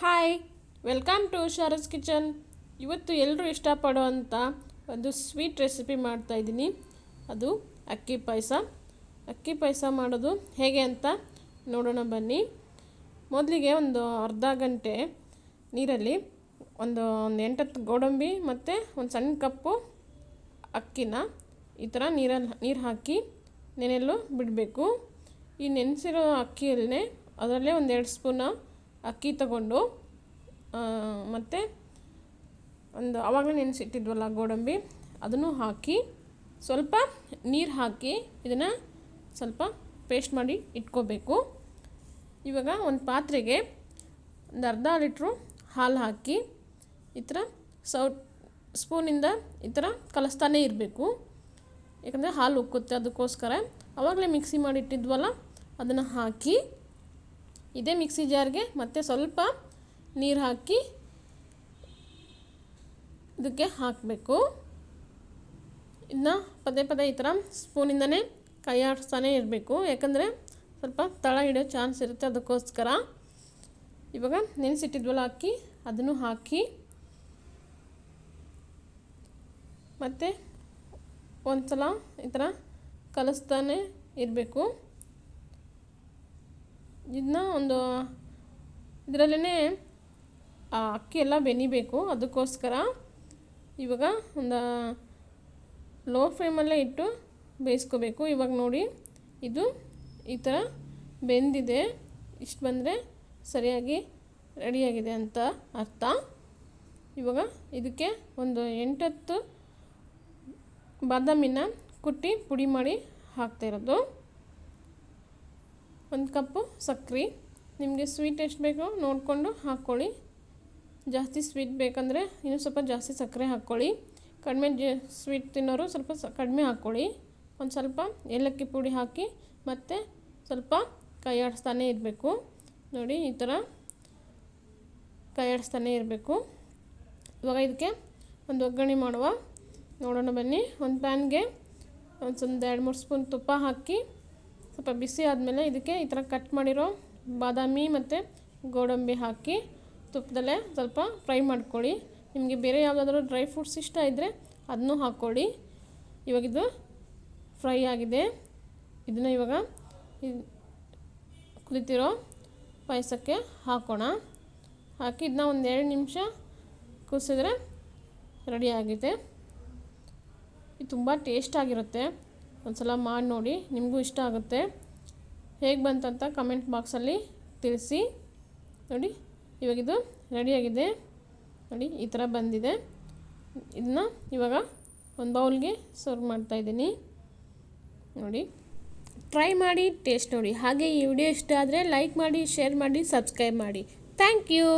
Hi, welcome to Shara's kitchen. ಇವತ್ತು ಎಲ್ಲರೂ ಇಷ್ಟಪಡುವಂಥ ಒಂದು ಸ್ವೀಟ್ ರೆಸಿಪಿ ಮಾಡ್ತಾಯಿದ್ದೀನಿ ಅದು ಅಕ್ಕಿ ಪಾಯಸ. ಅಕ್ಕಿ ಪಾಯಸ ಮಾಡೋದು ಹೇಗೆ ಅಂತ ನೋಡೋಣ ಬನ್ನಿ. ಮೊದಲಿಗೆ ಒಂದು ಅರ್ಧ ಗಂಟೆ ನೀರಲ್ಲಿ ಒಂದು ಒಂದು ಎಂಟತ್ತು ಗೋಡಂಬಿ ಮತ್ತು ಒಂದು ಸಣ್ಣ ಕಪ್ಪು ಅಕ್ಕಿನ ಈ ಥರ ನೀರಲ್ಲಿ ನೀರು ಹಾಕಿ ನೆನೆಲ್ಲೂ ಬಿಡಬೇಕು. ಈ ನೆನೆಸಿರೋ ಅಕ್ಕಿಯಲ್ಲೇ ಅದರಲ್ಲೇ ಒಂದು ಎರಡು ಸ್ಪೂನ ಅಕ್ಕಿ ತಗೊಂಡು ಮತ್ತು ಒಂದು ಆವಾಗಲೇ ನೆನೆಸಿಟ್ಟಿದ್ವಲ್ಲ ಗೋಡಂಬಿ, ಅದನ್ನು ಹಾಕಿ ಸ್ವಲ್ಪ ನೀರು ಹಾಕಿ ಇದನ್ನು ಸ್ವಲ್ಪ ಪೇಸ್ಟ್ ಮಾಡಿ ಇಟ್ಕೋಬೇಕು. ಇವಾಗ ಒಂದು ಪಾತ್ರೆಗೆ ಒಂದು ಅರ್ಧ ಲೀಟ್ರು ಹಾಲು ಹಾಕಿ ಈ ಥರ ಸೌ, ಸ್ಪೂನಿಂದ ಈ ಥರ ಕಲಿಸ್ತಾನೇ ಇರಬೇಕು. ಯಾಕಂದರೆ ಹಾಲು ಉಕ್ಕುತ್ತೆ ಅದಕ್ಕೋಸ್ಕರ. ಆವಾಗಲೇ ಮಿಕ್ಸಿ ಮಾಡಿಟ್ಟಿದ್ವಲ್ಲ ಅದನ್ನು ಹಾಕಿ ಇದೇ ಮಿಕ್ಸಿ ಜಾರ್ಗೆ ಮತ್ತೆ ಸ್ವಲ್ಪ ನೀರು ಹಾಕಿ ಇದಕ್ಕೆ ಹಾಕಬೇಕು. ಇನ್ನು ಪದೇ ಪದೇ ಈ ಥರ ಸ್ಪೂನಿಂದನೇ ಕೈ ಆಡಿಸ್ತಾನೆ ಇರಬೇಕು. ಯಾಕಂದರೆ ಸ್ವಲ್ಪ ತಳ ಹಿಡಿಯೋ ಚಾನ್ಸ್ ಇರುತ್ತೆ ಅದಕ್ಕೋಸ್ಕರ. ಇವಾಗ ನೆನೆಸಿಟ್ಟಿದ್ವಲ್ಲ ಹಾಕಿ ಅದನ್ನು ಹಾಕಿ ಮತ್ತು ಒಂದು ಸಲ ಈ ಥರ ಕಲಿಸ್ತಾನೆ ಇರಬೇಕು. ಇದನ್ನ ಒಂದು ಇದರಲ್ಲೇ ಆ ಅಕ್ಕಿ ಎಲ್ಲ ಬೆನಿಬೇಕು. ಅದಕ್ಕೋಸ್ಕರ ಇವಾಗ ಒಂದು ಲೋ ಫ್ಲೇಮಲ್ಲೇ ಇಟ್ಟು ಬೇಯಿಸ್ಕೋಬೇಕು. ಇವಾಗ ನೋಡಿ, ಇದು ಈ ಥರ ಬೆಂದಿದೆ. ಇಷ್ಟು ಬಂದರೆ ಸರಿಯಾಗಿ ರೆಡಿಯಾಗಿದೆ ಅಂತ ಅರ್ಥ. ಇವಾಗ ಇದಕ್ಕೆ ಒಂದು ಎಂಟತ್ತು ಬಾದಾಮಿನ ಕುಟ್ಟಿ ಪುಡಿ ಮಾಡಿ ಹಾಕ್ತಾಯಿರೋದು ಒಂದು ಕಪ್ಪು ಸಕ್ಕರೆ ನಿಮಗೆ ಸ್ವೀಟ್ ಎಷ್ಟು ಬೇಕೋ ನೋಡಿಕೊಂಡು ಹಾಕ್ಕೊಳ್ಳಿ. ಜಾಸ್ತಿ ಸ್ವೀಟ್ ಬೇಕಂದರೆ ಇನ್ನೂ ಸ್ವಲ್ಪ ಜಾಸ್ತಿ ಸಕ್ಕರೆ ಹಾಕ್ಕೊಳ್ಳಿ. ಕಡಿಮೆ ಜ ಸ್ವೀಟ್ ತಿನ್ನೋರು ಸ್ವಲ್ಪ ಸ, ಕಡಿಮೆ ಹಾಕ್ಕೊಳ್ಳಿ. ಒಂದು ಸ್ವಲ್ಪ ಏಲಕ್ಕಿ ಪುಡಿ ಹಾಕಿ ಮತ್ತು ಸ್ವಲ್ಪ ಕೈ ಇರಬೇಕು. ನೋಡಿ, ಈ ಥರ ಕೈ ಇರಬೇಕು. ಇವಾಗ ಇದಕ್ಕೆ ಒಂದು ಒಗ್ಗರಣೆ ಮಾಡುವ. ನೋಡೋಣ ಬನ್ನಿ. ಒಂದು ಪ್ಯಾನ್ಗೆ ಒಂದು ಎರಡು ಮೂರು ಸ್ಪೂನ್ ತುಪ್ಪ ಹಾಕಿ ಸ್ವಲ್ಪ ಬಿಸಿ ಆದಮೇಲೆ ಇದಕ್ಕೆ ಈ ಥರ ಕಟ್ ಮಾಡಿರೋ ಬಾದಾಮಿ ಮತ್ತು ಗೋಡಂಬಿ ಹಾಕಿ ತುಪ್ಪದಲ್ಲೇ ಸ್ವಲ್ಪ ಫ್ರೈ ಮಾಡ್ಕೊಳ್ಳಿ. ನಿಮಗೆ ಬೇರೆ ಯಾವುದಾದ್ರೂ ಡ್ರೈ ಫ್ರೂಟ್ಸ್ ಇಷ್ಟ ಇದ್ದರೆ ಅದನ್ನೂ ಹಾಕ್ಕೊಳ್ಳಿ. ಇವಾಗಿದು ಫ್ರೈ ಆಗಿದೆ. ಇದನ್ನು ಇವಾಗ ಕುದಿತಿರೋ ಪಾಯಸಕ್ಕೆ ಹಾಕೋಣ. ಹಾಕಿ ಇದನ್ನ ಒಂದು ಎರಡು ನಿಮಿಷ ಕುದಿಸಿದ್ರೆ ರೆಡಿ ಆಗಿದೆ. ಇದು ತುಂಬ ಟೇಸ್ಟ್ ಆಗಿರುತ್ತೆ. ಒಂದು ಸಲ ಮಾಡಿ ನೋಡಿ, ನಿಮಗೂ ಇಷ್ಟ ಆಗುತ್ತೆ. ಹೇಗೆ ಬಂತಂತ ಕಮೆಂಟ್ ಬಾಕ್ಸಲ್ಲಿ ತಿಳಿಸಿ. ನೋಡಿ ಇವಾಗಿದು ರೆಡಿಯಾಗಿದೆ ನೋಡಿ, ಈ ಥರ ಬಂದಿದೆ. ಇದನ್ನ ಇವಾಗ ಒಂದು ಬೌಲ್ಗೆ ಸರ್ವ್ ಮಾಡ್ತಾಯಿದ್ದೀನಿ ನೋಡಿ ಟ್ರೈ ಮಾಡಿ ಟೇಸ್ಟ್ ನೋಡಿ. ಹಾಗೆ ಈ ವಿಡಿಯೋ ಇಷ್ಟ ಆದರೆ ಲೈಕ್ ಮಾಡಿ ಶೇರ್ ಮಾಡಿ ಸಬ್ಸ್ಕ್ರೈಬ್ ಮಾಡಿ. Thank you